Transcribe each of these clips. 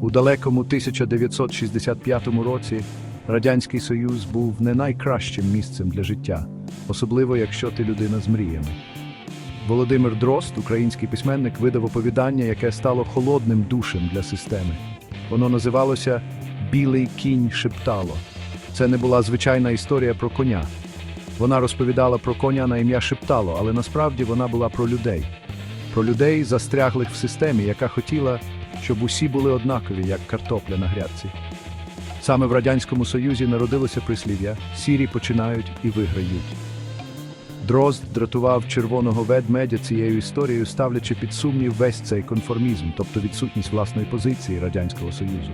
У далекому 1965 році Радянський Союз був не найкращим місцем для життя, особливо якщо ти людина з мріями. Володимир Дрозд, український письменник, видав оповідання, яке стало холодним душем для системи. Воно називалося Білий кінь шептало. Це не була звичайна історія про коня. Вона розповідала про коня на ім'я Шептало, але насправді вона була про людей. Про людей, застряглих в системі, яка хотіла, щоб усі були однакові, як картопля на грядці. Саме в Радянському Союзі народилося прислів'я Сірі починають і виграють. Дрозд дратував червоного ведмедя цією історією, ставлячи під сумнів весь цей конформізм, тобто відсутність власної позиції Радянського Союзу.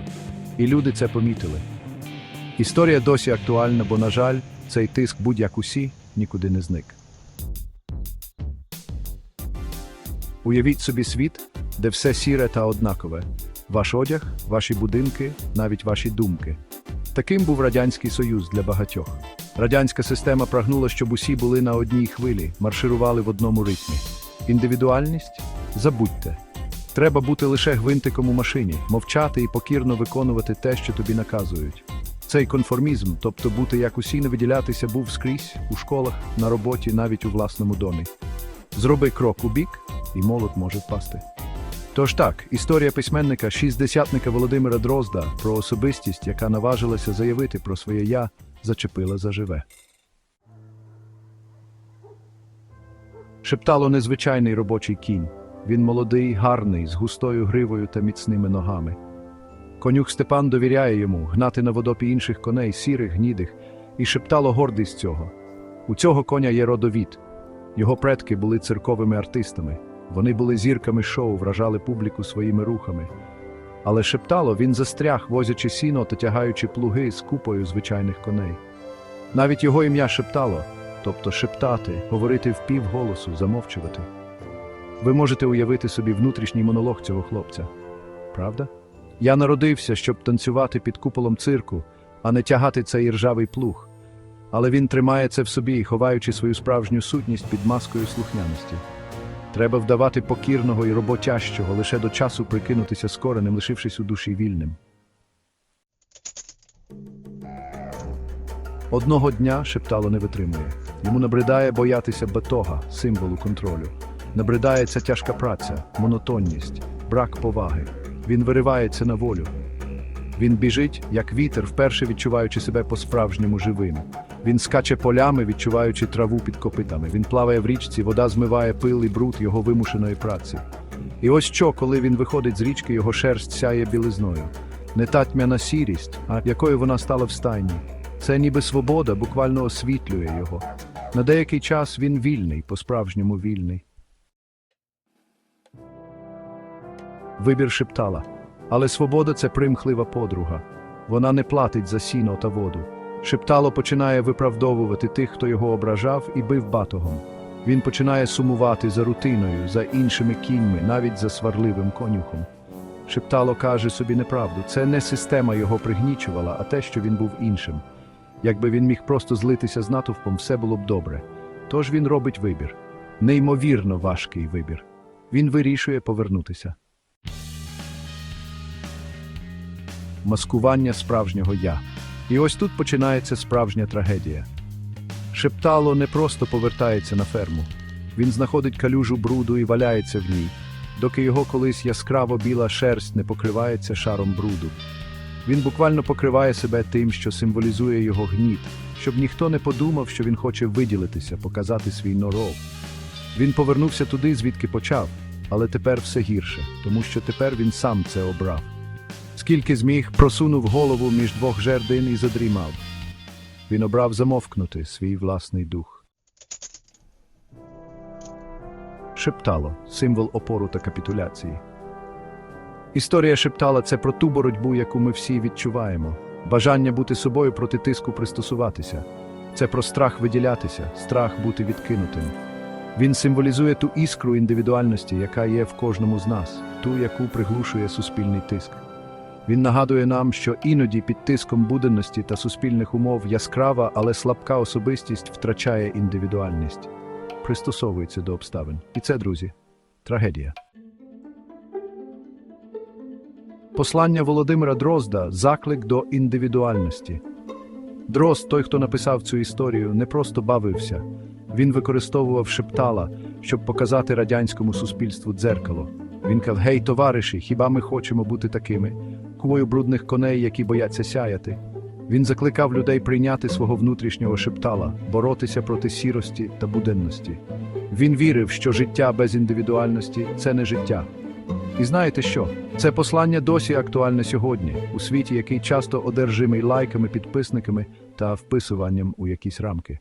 І люди це помітили. Історія досі актуальна, бо, на жаль, цей тиск будь-як усі нікуди не зник. Уявіть собі світ, де все сіре та однакове. Ваш одяг, ваші будинки, навіть ваші думки. Таким був Радянський Союз для багатьох. Радянська система прагнула, щоб усі були на одній хвилі, марширували в одному ритмі. Індивідуальність забудьте. Треба бути лише гвинтиком у машині, мовчати і покірно виконувати те, що тобі наказують. Цей конформізм, тобто бути як усі не виділятися, був скрізь у школах, на роботі, навіть у власному домі. Зроби крок у бік, і молот може впасти. Тож так, історія письменника шістдесятника Володимира Дрозда про особистість, яка наважилася заявити про своє я, зачепила заживе. Шептало незвичайний робочий кінь. Він молодий, гарний, з густою гривою та міцними ногами. Конюх Степан довіряє йому гнати на водопі інших коней, сірих, гнідих, і шептало гордий з цього. У цього коня є родовід. Його предки були цирковими артистами. Вони були зірками шоу, вражали публіку своїми рухами. Але шептало він застряг, возячи сіно та тягаючи плуги з купою звичайних коней. Навіть його ім'я шептало, тобто шептати, говорити впівголосу, замовчувати. Ви можете уявити собі внутрішній монолог цього хлопця. Правда? Я народився, щоб танцювати під куполом цирку, а не тягати цей ржавий плуг. Але він тримає це в собі, ховаючи свою справжню сутність під маскою слухняності. Треба вдавати покірного і роботящого, лише до часу прикинутися скореним, лишившись у душі вільним. Одного дня шептало не витримує. Йому набридає боятися батога, символу контролю. Набридає ця тяжка праця, монотонність, брак поваги. Він виривається на волю. Він біжить, як вітер, вперше відчуваючи себе по-справжньому живим. Він скаче полями, відчуваючи траву під копитами. Він плаває в річці, вода змиває пил і бруд його вимушеної праці. І ось що, коли він виходить з річки, його шерсть сяє білизною. Не та тьмяна сірість, а якою вона стала в стайні. Це ніби свобода буквально освітлює його. На деякий час він вільний, по-справжньому вільний. Вибір шептала. Але свобода це примхлива подруга. Вона не платить за сіно та воду. Шептало починає виправдовувати тих, хто його ображав і бив батогом. Він починає сумувати за рутиною, за іншими кіньми, навіть за сварливим конюхом. Шептало каже собі неправду. Це не система його пригнічувала, а те, що він був іншим. Якби він міг просто злитися з натовпом, все було б добре. Тож він робить вибір. Неймовірно важкий вибір. Він вирішує повернутися. маскування справжнього я. І ось тут починається справжня трагедія. Шептало не просто повертається на ферму. Він знаходить калюжу бруду і валяється в ній, доки його колись яскраво біла шерсть не покривається шаром бруду. Він буквально покриває себе тим, що символізує його гніт, щоб ніхто не подумав, що він хоче виділитися, показати свій норов. Він повернувся туди, звідки почав, але тепер все гірше, тому що тепер він сам це обрав. Скільки зміг, просунув голову між двох жердин і задрімав. Він обрав замовкнути свій власний дух. Шептало символ опору та капітуляції. Історія шептала це про ту боротьбу, яку ми всі відчуваємо, бажання бути собою проти тиску пристосуватися. Це про страх виділятися, страх бути відкинутим. Він символізує ту іскру індивідуальності, яка є в кожному з нас, ту, яку приглушує суспільний тиск. Він нагадує нам, що іноді під тиском буденності та суспільних умов яскрава, але слабка особистість втрачає індивідуальність, пристосовується до обставин. І це, друзі, трагедія. Послання Володимира Дрозда заклик до індивідуальності. Дрозд, той, хто написав цю історію, не просто бавився. Він використовував шептала, щоб показати радянському суспільству дзеркало. Він казав: Гей, товариші, хіба ми хочемо бути такими? Кувою брудних коней, які бояться сяяти. Він закликав людей прийняти свого внутрішнього шептала, боротися проти сірості та буденності. Він вірив, що життя без індивідуальності це не життя. І знаєте що? Це послання досі актуальне сьогодні, у світі, який часто одержимий лайками, підписниками та вписуванням у якісь рамки.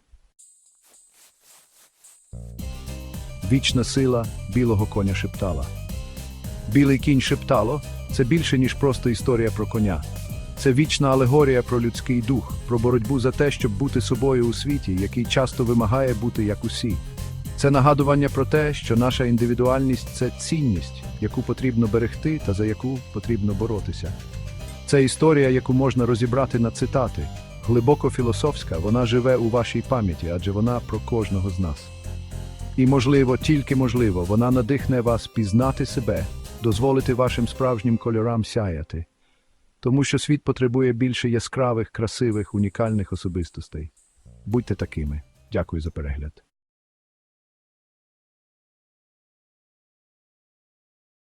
Вічна сила білого коня шептала. Білий кінь шептало це більше, ніж просто історія про коня. Це вічна алегорія про людський дух, про боротьбу за те, щоб бути собою у світі, який часто вимагає бути як усі. Це нагадування про те, що наша індивідуальність це цінність, яку потрібно берегти та за яку потрібно боротися. Це історія, яку можна розібрати на цитати. Глибоко філософська, вона живе у вашій пам'яті, адже вона про кожного з нас. І, можливо, тільки можливо, вона надихне вас пізнати себе, дозволити вашим справжнім кольорам сяяти. Тому що світ потребує більше яскравих, красивих, унікальних особистостей. Будьте такими. Дякую за перегляд.